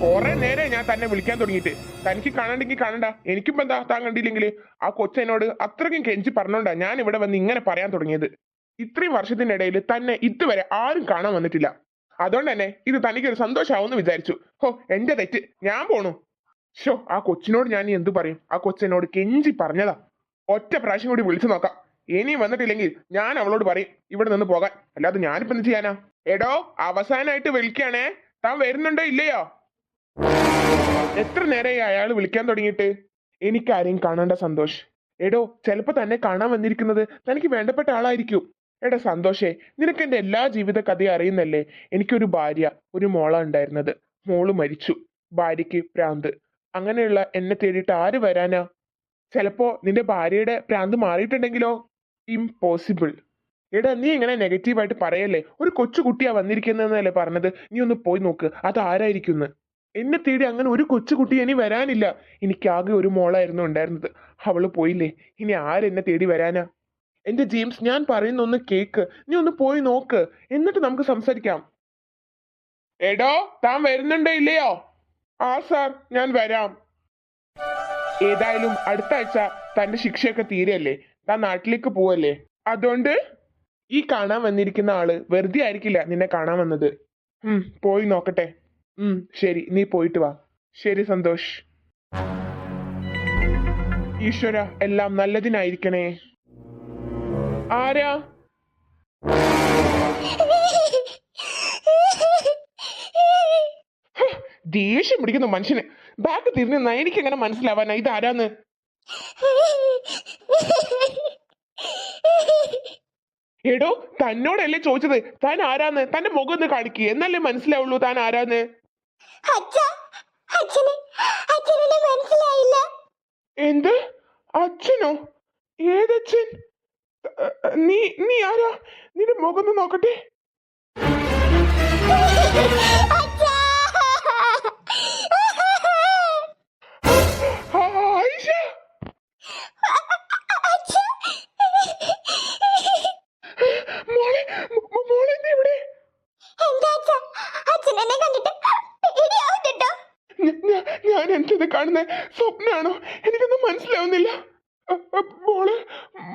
കൊറേ നേരെ ഞാൻ തന്നെ വിളിക്കാൻ തുടങ്ങിയിട്ട്. തനിക്ക് കാണണ്ടെങ്കിൽ കാണണ്ട. എനിക്കിപ്പോ എന്താ താൻ കണ്ടില്ലെങ്കിൽ ആ കൊച്ചനോട് അത്രയ്ക്കും കെഞ്ചി പറഞ്ഞോണ്ടാ ഞാൻ ഇവിടെ വന്ന് ഇങ്ങനെ പറയാൻ തുടങ്ങിയത്. ഇത്രയും വർഷത്തിന്റെ ഇടയിൽ തന്നെ ഇതുവരെ ആരും കാണാൻ വന്നിട്ടില്ല. അതുകൊണ്ട് തന്നെ ഇത് തനിക്ക് ഒരു സന്തോഷമാവുമെന്ന് വിചാരിച്ചു. ഹോ എന്റെ തെറ്റ്. ഞാൻ പോണു. ഷോ ആ കൊച്ചിനോട് ഞാൻ എന്ത് പറയും? ആ കൊച്ചനോട് കെഞ്ചി പറഞ്ഞതാ. ഒറ്റ പ്രാവശ്യം കൂടി വിളിച്ചു നോക്കാം. ഇനി വന്നിട്ടില്ലെങ്കിൽ ഞാൻ അവളോട് പറയും ഇവിടെ നിന്ന് പോകാൻ. അല്ലാതെ ഞാനിപ്പോ എന്ത് ചെയ്യാനാ? എടോ അവസാനായിട്ട് വിളിക്കാണേ. താൻ വരുന്നുണ്ടോ ഇല്ലയോ? എത്ര നേരമായി അയാൾ വിളിക്കാൻ തുടങ്ങിയിട്ട്? എനിക്കാരെയും കാണേണ്ട സന്തോഷ്. എടോ ചിലപ്പോ തന്നെ കാണാൻ വന്നിരിക്കുന്നത് തനിക്ക് വേണ്ടപ്പെട്ട ആളായിരിക്കും. എടാ സന്തോഷേ നിനക്ക് എന്റെ എല്ലാ ജീവിത കഥയും അറിയുന്നല്ലേ? എനിക്കൊരു ഭാര്യ ഒരു മോള ഉണ്ടായിരുന്നത്. മോൾ മരിച്ചു. ഭാര്യയ്ക്ക് പ്രാന്ത്. അങ്ങനെയുള്ള എന്നെ തേടിയിട്ട് ആര് വരാനാ? ചിലപ്പോ നിന്റെ ഭാര്യയുടെ പ്രാന്ത് മാറിയിട്ടുണ്ടെങ്കിലോ? ഇംപോസിബിൾ. എടാ നീ ഇങ്ങനെ നെഗറ്റീവായിട്ട് പറയല്ലേ? ഒരു കൊച്ചു കുട്ടിയാ വന്നിരിക്കുന്നതെന്നല്ലേ പറഞ്ഞത്? നീ ഒന്ന് പോയി നോക്ക്. അത് ആരായിരിക്കും എന്നെ തേടി അങ്ങനെ ഒരു കൊച്ചുകുട്ടി ഇനി വരാനില്ല. എനിക്കാകെ ഒരു മോളായിരുന്നു ഉണ്ടായിരുന്നത്. അവൾ പോയില്ലേ? ഇനി ആരെന്നെ തേടി വരാനാ? എന്റെ ജെയിംസ് ഞാൻ പറയുന്ന ഒന്ന് കേക്ക്. നീ ഒന്ന് പോയി നോക്ക്. എന്നിട്ട് നമുക്ക് സംസാരിക്കാം. എടോ താൻ വരുന്നുണ്ടോ ഇല്ലയോ? ആ സാർ ഞാൻ വരാം. ഏതായാലും അടുത്ത ആഴ്ച തന്റെ ശിക്ഷയൊക്കെ തീരല്ലേ? താൻ നാട്ടിലേക്ക് പോവല്ലേ? അതുകൊണ്ട് ഈ കാണാൻ വന്നിരിക്കുന്ന ആൾ വെറുതെ ആയിരിക്കില്ല നിന്നെ കാണാൻ വന്നത്. ഉം പോയി നോക്കട്ടെ. ഉം ശരി നീ പോയിട്ട് വാ. ശരി സന്തോഷ്. ഈശ്വര എല്ലാം നല്ലതിനായിരിക്കണേ. ആരാ? ദേഷ്യം പിടിക്കുന്നു മനുഷ്യന്. ബാക്ക് തിരിഞ്ഞ എനിക്ക് എങ്ങനെ മനസ്സിലാവാനാ? ഇത് ആരാന്ന് എടോ തന്നോടല്ലേ ചോദിച്ചത്. താൻ ആരാന്ന്? തന്റെ മുഖം ഒന്ന് കാണിക്കുക എന്നല്ലേ മനസ്സിലാവുള്ളൂ താൻ ആരാന്ന്? എന്ത്? അച്ഛനോ? ഏതച്ഛൻ? നീ നീ ആരാ? നിന്റെ മുഖം നോക്കട്ടെ. കാണുന്നത് സ്വപ്നാണോ? എനിക്കൊന്നും മനസ്സിലാവുന്നില്ല. മോളെ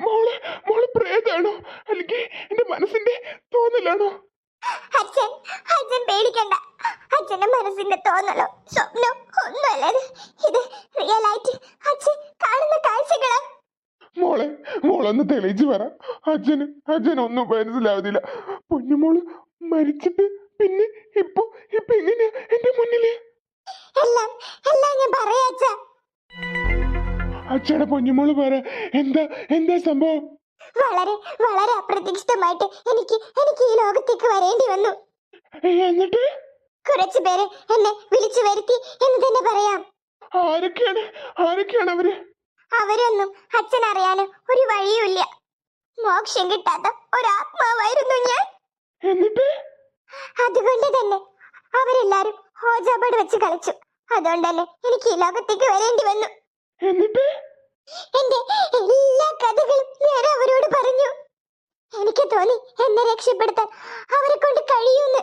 മോളെ മോൾ പ്രേതാണോ? അല്ലെങ്കിൽ എന്റെ മനസ്സിന്റെ തോന്നലാണോ? അച്ഛൻ അച്ഛൻ പേടിക്കണ്ട. അച്ഛന്റെ മനസ്സിന്റെ തോന്നലോ? സ്വപ്നം? ഒന്നുമല്ല ഇത്. റിയൽ ആയിട്ട് അച്ഛൻ കാണുന്ന കാഴ്ചകളാ. മോളെ മോളൊന്ന് തെളിയിച്ചു പറ. അച്ഛന് അച്ഛനൊന്നും മനസ്സിലാവുന്നില്ല. പൊന്നുമോൾ മരിച്ചിട്ട് പിന്നെ ഇപ്പൊ ഇപ്പൊ എങ്ങനെയാ? എന്റെ മുന്നിൽ അച്ഛടെ പൊന്നുമോൾ പറ. എന്താ എന്താ സംഭവം? വളരെ വളരെ അപ്രതീക്ഷിതമായിട്ട് എനിക്ക് എനിക്ക് ഈ ലോകത്തേക്ക് വരേണ്ടി വന്നു. എന്നിട്ട്? കുറച്ചു പേര് എന്നെ വിളിച്ചു വരുത്തി എന്ന് തന്നെ പറയാം. ആരൊക്കെയാണ് ആരൊക്കെയാണ് അവർ? അവരൊന്നും അച്ഛൻ അറിയാൻ ഒരു വഴിയുമില്ല. മോക്ഷം കിട്ടാത്ത ഒരാത്മാവായിരുന്നു ഞാൻ. എന്നിട്ട്? അതുകൊണ്ട് തന്നെ അവരെല്ലാരും ഹോജാബാട് വെച്ച് കളിച്ചു. അതുകൊണ്ടല്ലേ തന്നെ എനിക്ക് ഈ ലോകത്തേക്ക് വരേണ്ടി വന്നു. എന്നിട്ട്? എന്റെ എല്ലാ കഥകളും ഞാൻ അവരോട് പറഞ്ഞു. എനിക്ക് തോന്നി എന്നെ രക്ഷപ്പെടുത്താൻ അവരെ കൊണ്ട് കഴിയൂന്ന്.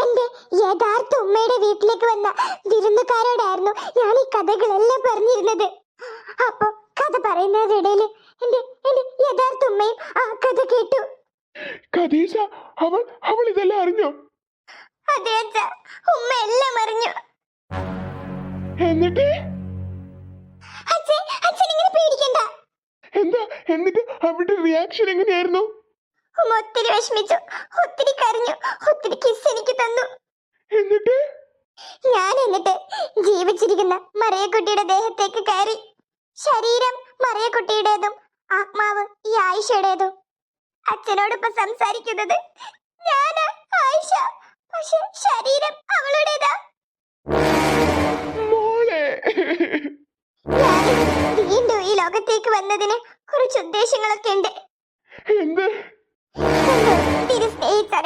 എന്റെ യഥാർത്ഥ ഉമ്മയുടെ വീട്ടിലേക്ക് വന്ന വിരുന്നുകാരോടായിരുന്നു ഞാൻ ഈ കഥകളെല്ലാം പറഞ്ഞിരുന്നത്. അപ്പൊ കഥ പറയുന്നതിനിടയിൽ എന്റെ എന്റെ യഥാർത്ഥ ഉമ്മയും ആ കഥ കേട്ടു. ഖദീജ അവൾ അവൾ ഇതെല്ലാം അറിഞ്ഞോ? അതെ ഉമ്മ എല്ലാം അറിഞ്ഞു. എന്നിട്ട്? എന്നിട്ട് അവരുടെ റിയാക്ഷൻ എങ്ങനെയായിരുന്നു? ഒത്തിരി വിഷമിച്ചു ഒത്തിരി കരഞ്ഞു ഒത്തിരി കിസ് എനിക്ക് തന്നു. എന്നിട്ട്? ഞാൻ എന്നിട്ട് ജീവിച്ചിരിക്കുന്ന മറിയക്കുട്ടിയുടെ ദേഹത്തേക്ക് കയറി. ശരീരം മറിയക്കുട്ടിയുടേതും ആത്മാവ് ഈ ആയിഷയുടേതും. അച്ഛനോടൊപ്പം സംസാരിക്കുന്നത് ഞാൻ ആയിഷ. പക്ഷെ ശരീരം അവളുടേതാ. മോളെ. വീണ്ടും ഈ ലോകത്തേക്ക് വന്നതിന് കുറച്ച് ഉദ്ദേശങ്ങളൊക്കെ ഉണ്ട്. എന്ത്?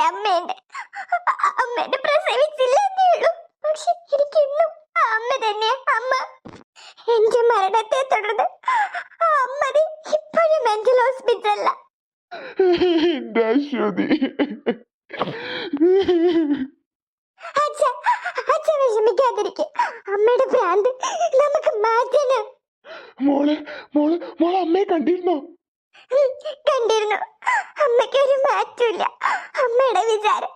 അമ്മയുണ്ട്. അമ്മേനെ പ്രസവിച്ചില്ല ഉള്ളൂ. പക്ഷെ എനിക്ക് ആ അമ്മ തന്നെ അമ്മ. എന്റെ മരണത്തെ തുടർന്ന് ആ അമ്മ ഇപ്പോഴും മെന്റൽ ഹോസ്പിറ്റലില. എന്റെ അശ്വതി അച്ഛ അച്ഛ വിഷമിക്കാതിരിക്കെ. അമ്മയുടെ ഭ്രാന്ത് നമുക്ക് മാറ്റണം മോൾ മോൾ മോൾ അമ്മയെ കണ്ടിരുന്നോ? കണ്ടിരുന്നു. അമ്മയ്ക്ക് ഒരു മാറ്റമില്ല അമ്മയുടെ വിചാരം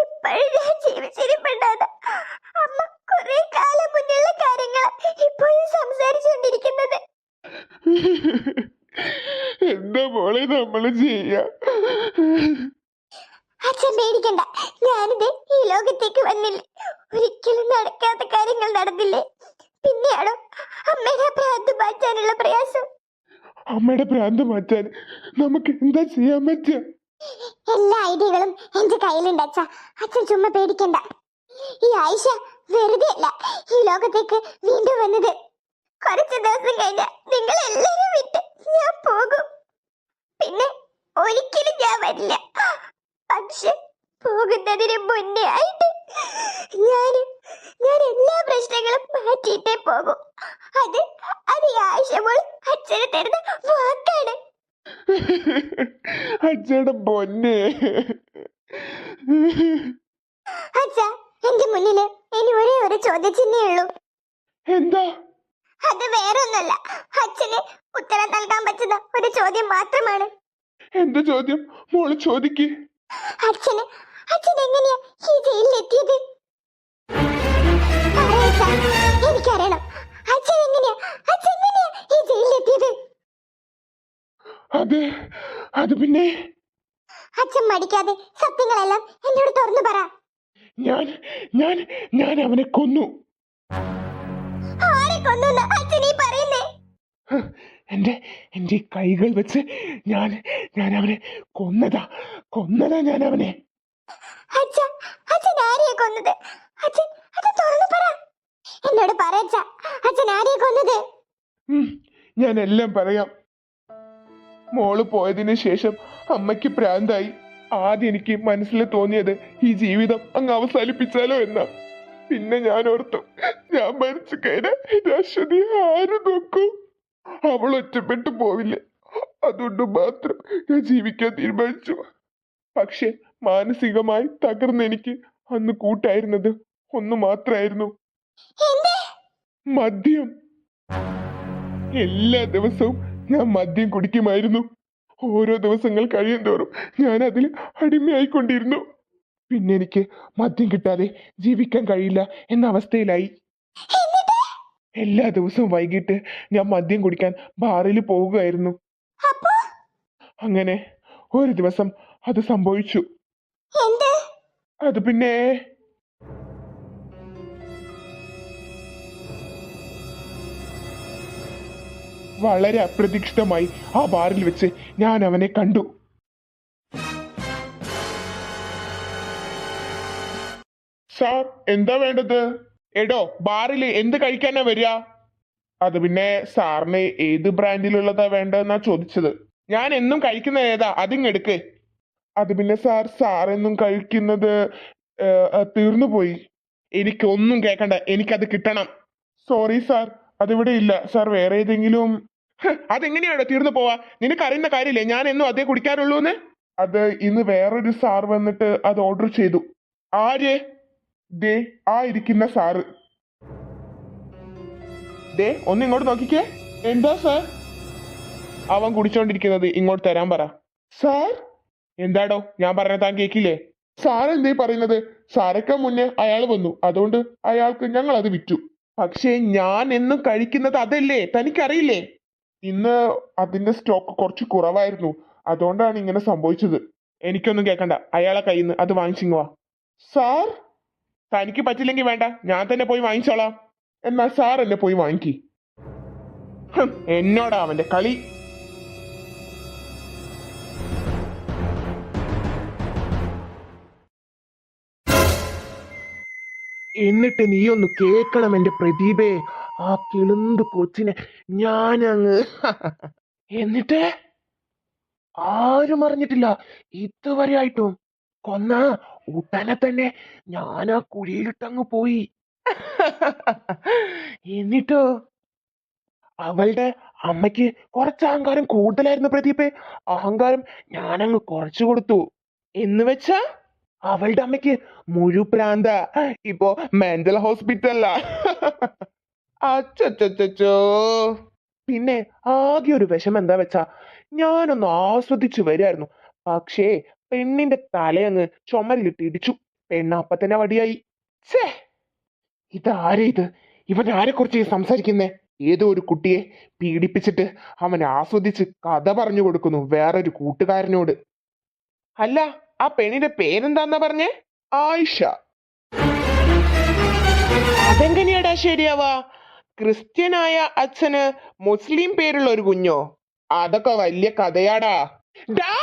ഇപ്പോഴും ഞാൻ അമ്മ കുറെ കാലം മുന്നുള്ള കാര്യങ്ങൾ ഇപ്പോഴും സംസാരിച്ചുകൊണ്ടിരിക്കുന്നത് എന്താ മോളെ നമ്മൾ ചെയ്യാ? അച്ഛൻ പേടിക്കണ്ട. ഞാനിത് ഈ ലോകത്തേക്ക് വന്നില്ലേ? ഒരിക്കലും നടക്കാത്ത കാര്യങ്ങൾ നടന്നില്ലേ? പിന്നെയാണോ അമ്മയുടെ ഭ്രാന്ത് മാറ്റാനുള്ള പ്രയാസം. അമ്മയുടെ ഭ്രാന്ത് മാറ്റാൻ നമുക്ക് എന്താ ചെയ്യാൻ പറ്റുക? എല്ലാ ഐഡിയകളും എന്റെ കയ്യിലുണ്ട് അച്ഛ. അച്ഛൻ ചുമ്മാ പേടിക്കണ്ട. ഈ ആയിഷ വെറുതെ അല്ല ഈ ലോകത്തേക്ക് വീണ്ടും വന്നത്. കുറച്ച് ദിവസം കഴിഞ്ഞ നിങ്ങൾ എല്ലാരും വിട്ട് ഞാൻ പോകും. പിന്നെ ഒരിക്കലും ഞാൻ വരില്ല. പക്ഷെ പോകുന്നതിന് മുന്നേ ആയിട്ട് ഞാൻ ഞാൻ എല്ലാ പ്രശ്നങ്ങളും മാറ്റിയിട്ടേ പോകും. അത് അത് ഈ ആയിഷ മോൾ അച്ഛന് തരുന്ന വാക്കാണ്. അച്ഛയുടെ പൊന്നെ. അച്ഛാ എന്റെ മുന്നിൽ ഇനി ഒരേ ഒരു ചോദ്യചിഹ്നേ ഉള്ളൂ. എന്താ? അത് വേറൊന്നല്ല. അച്ഛന് ഉത്തരം നൽകാൻ പറ്റുന്ന ഒരു ചോദ്യം മാത്രമാണ്. എന്താ ചോദ്യം? മോൾ ചോദിക്ക്. അച്ഛന് അച്ഛൻ എങ്ങനെയാ ഈ ജയിലിലെത്തിയത്? എനിക്കറിയണം. അച്ഛൻ എങ്ങനെയാ അച്ഛൻ എങ്ങനെയാ ഈ ജയിലിലെത്തിയത്? അത് അത് പിന്നെ? അച്ഛൻ മടിക്കാതെ സത്യങ്ങളെല്ലാം എന്നോട് തുറന്നു പറ. ഞാൻ ഞാൻ ഞാൻ അവനെ കൊന്നു. ആരെ കൊന്നു അച്ഛൻ ഈ പറയുന്നേ? എന്റെ എന്റെ കൈകൾ വെച്ച് ഞാൻ ഞാൻ അവനെ കൊന്നതാ കൊന്നതാ ഞാൻ അവനെ. അച്ഛ അച്ഛൻ ആരെയെ കൊന്നത്? അച്ഛൻ അച്ഛൻ തുറന്നു പറ. എന്നോട് പറ അച്ഛ അച്ഛൻ ആരെയെ കൊന്നത്? ഞാൻ എല്ലാം പറയാം. മോൾ പോയതിനു ശേഷം അമ്മയ്ക്ക് പ്രാന്തായി. ആദ്യം എനിക്ക് മനസ്സിൽ തോന്നിയത് ഈ ജീവിതം അങ്ങ് അവസാനിപ്പിച്ചാലോ എന്നാ. പിന്നെ ഞാൻ ഓർത്തു ഞാൻ മരിച്ചു കഴിഞ്ഞാൽ അശ്വതി ആര് നോക്കൂ? അവൾ ഒറ്റപ്പെട്ടു പോവില്ലേ. അതുകൊണ്ട് മാത്രം ഞാൻ ജീവിക്കാൻ തീരുമാനിച്ചു. പക്ഷെ മാനസികമായി തകർന്ന എനിക്ക് അന്ന് കൂട്ടായിരുന്നത് ഒന്ന് മാത്രമായിരുന്നു മദ്യം. എല്ലാ ദിവസവും ഞാൻ മദ്യം കുടിക്കുമായിരുന്നു. ഓരോ ദിവസങ്ങൾ കഴിയും തോറും ഞാൻ അതിൽ അടിമയായിക്കൊണ്ടിരുന്നു. പിന്നെ എനിക്ക് മദ്യം കിട്ടാതെ ജീവിക്കാൻ കഴിയില്ല എന്ന അവസ്ഥയിലായി. എല്ലാ ദിവസവും വൈകിട്ട് ഞാൻ മദ്യം കുടിക്കാൻ ബാറിൽ പോവുകയായിരുന്നു. അങ്ങനെ ഒരു ദിവസം അത് സംഭവിച്ചു. എന്ത്? അത് പിന്നെ? വളരെ അപ്രതീക്ഷിതമായി ആ ബാറിൽ വെച്ച് ഞാൻ അവനെ കണ്ടു. സാർ എന്താ വേണ്ടത്? എടോ ബാറിൽ എന്ത് കഴിക്കാനാ വരിക? അത് പിന്നെ സാറിന് ഏത് ബ്രാൻഡിലുള്ളതാ വേണ്ടതെന്നാ ചോദിച്ചത്. ഞാൻ എന്നും കഴിക്കുന്ന ഏതാ? അതിങ്ങെടുക്ക് അത് പിന്നെ സാർ സാറെന്നും കഴിക്കുന്നത് തീർന്നു പോയി. എനിക്കൊന്നും കേൾക്കണ്ട എനിക്കത് കിട്ടണം. Sorry sir. അതിവിടെ ഇല്ല. സാർ വേറെ ഏതെങ്കിലും? അതെങ്ങനെയാണോ തീർന്നു പോവാ? നിനക്ക് അറിയുന്ന കാര്യമില്ലേ? ഞാൻ എന്നും അതേ കുടിക്കാറുള്ളൂ എന്ന് അത് ഇന്ന് വേറൊരു സാർ വന്നിട്ട് അത് ഓർഡർ ചെയ്തു. ആര്? ദേ ആ ഇരിക്കുന്ന സാറ്. ദേ ഒന്ന് ഇങ്ങോട്ട് നോക്കിക്കേ. എന്താ സാർ? അവൻ കുടിച്ചോണ്ടിരിക്കുന്നത്. ഇങ്ങോട്ട് തരാൻ പറ. സാർ? എന്താടോ? ഞാൻ പറഞ്ഞ താൻ കേക്കില്ലേ? സാർ എന്തേ പറയുന്നത്? സാരക്ക മുന്നേ അയാൾ വന്നു. അതുകൊണ്ട് അയാൾക്ക് ഞങ്ങൾ അത് വിറ്റു. പക്ഷേ ഞാൻ എന്നും കഴിക്കുന്നത് അതല്ലേ? തനിക്കറിയില്ലേ? ഇന്ന് അതിന്റെ സ്റ്റോക്ക് കുറച്ച് കുറവായിരുന്നു. അതുകൊണ്ടാണ് ഇങ്ങനെ സംഭവിച്ചത്. എനിക്കൊന്നും കേൾക്കണ്ട അയാളെ കയ്യിൽ അത് വാങ്ങിച്ചിങ്ങുവാ സാർ? തനിക്ക് പറ്റില്ലെങ്കിൽ വേണ്ട. ഞാൻ തന്നെ പോയി വാങ്ങിച്ചോളാം. എന്നാ സാർ എന്നെ പോയി വാങ്ങിക്കി. എന്നോടാ അവന്റെ കളി? എന്നിട്ട് നീ ഒന്ന് കേക്കണം എന്റെ പ്രദീപേ. ആ കിളുന്ത് കൊച്ചിനെ ഞാനങ്ങ് എന്നിട്ട് ആരും അറിഞ്ഞിട്ടില്ല. ഇതുവരെ ആയിട്ടും കൊന്ന ഉടനെ തന്നെ ഞാൻ ആ കുഴിയിലിട്ടങ്ങ് പോയി. എന്നിട്ടോ? അവളുടെ അമ്മയ്ക്ക് കുറച്ച് അഹങ്കാരം കൂടുതലായിരുന്നു പ്രദീപേ. അഹങ്കാരം ഞാനങ്ങ് കുറച്ചു കൊടുത്തു. എന്ന് വെച്ചാ? അവളുടെ അമ്മയ്ക്ക് മുഴുപ്രാന്ത ഇപ്പോ മെന്റൽ ഹോസ്പിറ്റലാ അച്ചോ പിന്നെ ആകെ ഒരു വിഷമം എന്താ വെച്ചാ ഞാനൊന്ന് ആസ്വദിച്ചു വരികയായിരുന്നു പക്ഷേ പെണ്ണിന്റെ തലയങ്ങ് ചുമരിലിട്ട് ഇടിച്ചു. പെണ്ണ് അപ്പൊ തന്നെ വടിയായി. ഛേ! ഇതാരേ ഇത്? ഇവൻ ആരെ കുറിച്ച് സംസാരിക്കുന്നേ? ഏതോ ഒരു കുട്ടിയെ പീഡിപ്പിച്ചിട്ട് അവൻ ആസ്വദിച്ച് കഥ പറഞ്ഞു കൊടുക്കുന്നു വേറൊരു കൂട്ടുകാരനോട്. അല്ല ആ പെണ്ണിന്റെ പേരെന്താന്നാ പറഞ്ഞേ? ആയിഷ. അതെങ്ങനെയാടാ ശരിയാവാ? ക്രിസ്ത്യനായ അച്ഛന് മുസ്ലിം പേരുള്ള ഒരു കുഞ്ഞോ? അതൊക്കെ വലിയ കഥയാടാ. ഡാ!